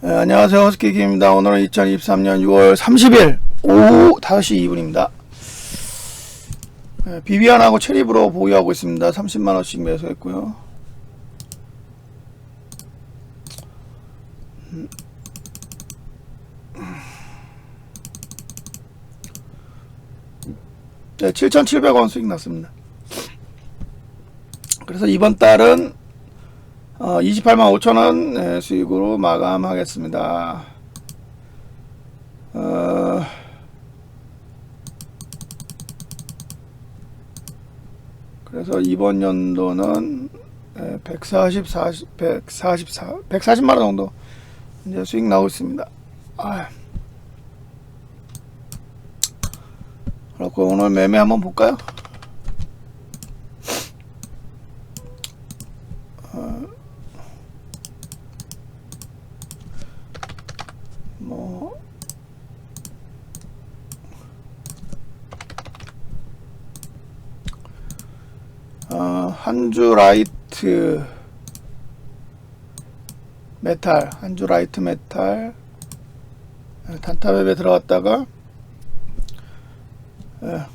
네, 안녕하세요. 허스키기입니다. 오늘은 2023년 6월 30일 오후 5시 2분입니다. 네, 비비안하고 체리브로 보유하고 있습니다. 30만원씩 매수했고요. 음. 네, 7,700원 수익 났습니다. 그래서 이번 달은 어, 28만 5천원 네, 수익으로 마감하겠습니다. 어, 그래서 이번 연도는 140, 40, 144, 140만 원 정도 이제 수익 나오고 있습니다. 아. 그렇고 오늘 매매 한번 볼까요? 뭐 어, 한주 라이트 메탈 한주 라이트 메탈 예, 단타웹에 들어갔다가 예.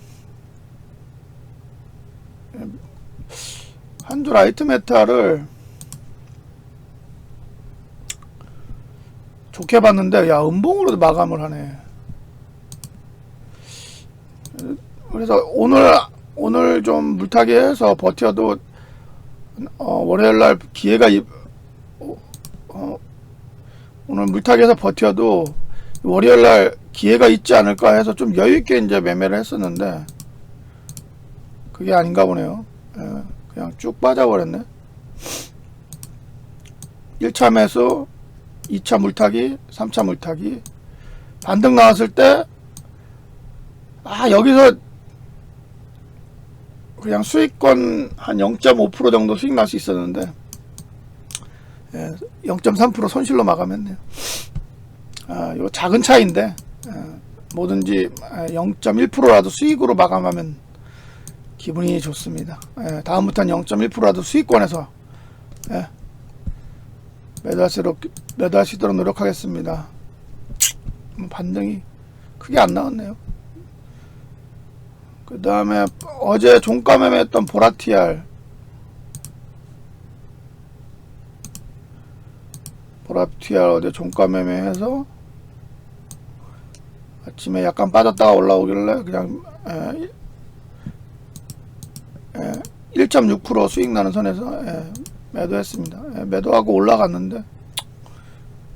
예. 한주 라이트 메탈을 좋게 봤는데 야 음봉으로도 마감을 하네. 그래서 오늘 오늘 좀 물타기 해서 버텨도 어, 월요일 날 기회가 이- 어, 어, 오늘 물타기해서 버텨도 월요일 날 기회가 있지 않을까 해서 좀 여유 있게 이제 매매를 했었는데 그게 아닌가 보네요. 예, 그냥 쭉 빠져버렸네. 1차 매수 2차 물타기, 3차 물타기. 반등 나왔을 때, 아, 여기서 그냥 수익권 한 0.5% 정도 수익 날 수 있었는데, 예, 0.3% 손실로 마감했네요. 아, 요 작은 차이인데, 예, 뭐든지 0.1%라도 수익으로 마감하면 기분이 좋습니다. 예, 다음부터는 0.1%라도 수익권에서, 예, 매달수록 매달시도록 노력하겠습니다. 뭐 반등이 크게 안 나왔네요. 그 다음에 어제 종가 매매했던 보라티알 보라티알 어제 종가 매매해서 아침에 약간 빠졌다가 올라오길래 그냥 에, 에, 1.6% 수익 나는 선에서 에, 매도했습니다. 예, 매도하고 올라갔는데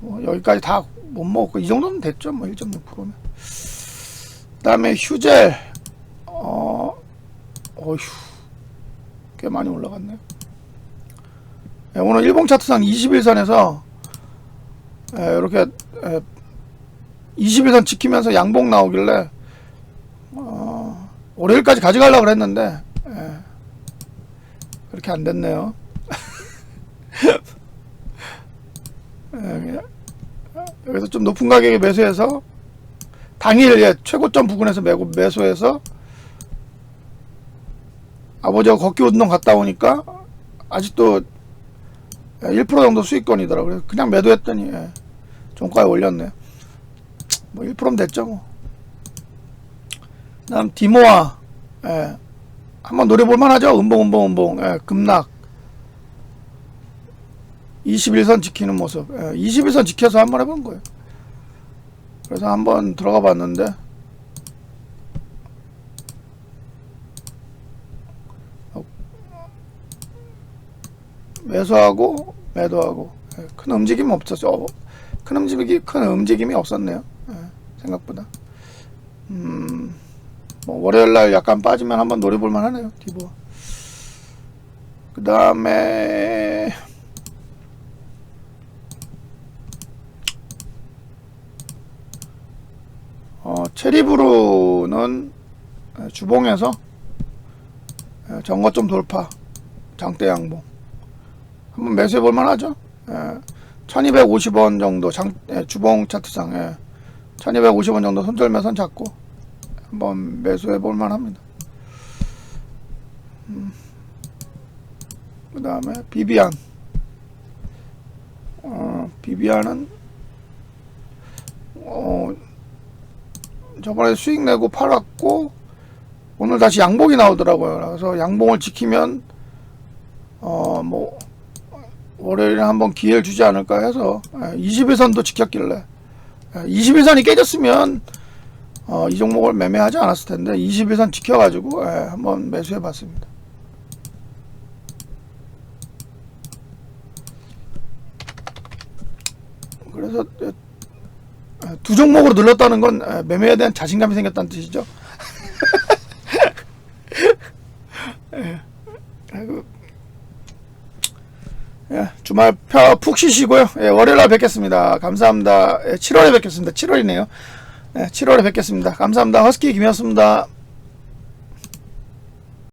뭐 여기까지 다 못 먹고 이 정도면 됐죠. 뭐 1.6%면. 그다음에 휴젤 어 어휴 꽤 많이 올라갔네요. 예, 오늘 일봉 차트상 21선에서 예, 이렇게 예, 21선 지키면서 양봉 나오길래 어, 월요일까지 가져가려고 그랬는데 예, 그렇게 안 됐네요. 예, 여기서 좀 높은 가격에 매수해서 당일 예, 최고점 부근에서 매고 매수해서 아버지가 걷기 운동 갔다 오니까 아직도 1% 정도 수익권이더라고요. 그냥 매도했더니 예, 종가에 올렸네. 뭐 1%면 됐죠 뭐. 다음 디모아 예, 한번 노려볼 만하죠. 음봉 음봉 음봉 예, 급락 21선 지키는 모습. 예, 21선 지켜서 한번 해본 거예요. 그래서 한번 들어가 봤는데, 매수하고, 매도하고, 예, 큰 움직임이 없었죠. 어, 큰 움직임이, 큰 움직임이 없었네요. 예, 생각보다. 음, 뭐, 월요일 날 약간 빠지면 한번 노려볼 만 하네요. 디보. 그 다음에, 어, 체리브루는 에, 주봉에서 에, 정거점 돌파 장대 양봉 한번 매수해 볼 만하죠. 에, 1250원 정도 장, 에, 주봉 차트상 에, 1250원 정도 손절매선 잡고 한번 매수해 볼 만합니다. 음, 그 다음에 비비안 비비안은 어 저번에 수익 내고 팔았고 오늘 다시 양봉이 나오더라고요. 그래서 양봉을 지키면 어 뭐 월요일에 한번 기회를 주지 않을까 해서 21선도 지켰길래 21선이 깨졌으면 어, 이 종목을 매매하지 않았을 텐데 21선 지켜가지고 예, 한번 매수해 봤습니다. 그래서 예, 두 종목으로 눌렀다는 건 예, 매매에 대한 자신감이 생겼다는 뜻이죠. 예, 아이고. 예, 주말 펴, 푹 쉬시고요. 예, 월요일날 뵙겠습니다. 감사합니다. 예, 7월에 뵙겠습니다. 7월이네요. 예, 7월에 뵙겠습니다. 감사합니다. 허스키 김이었습니다.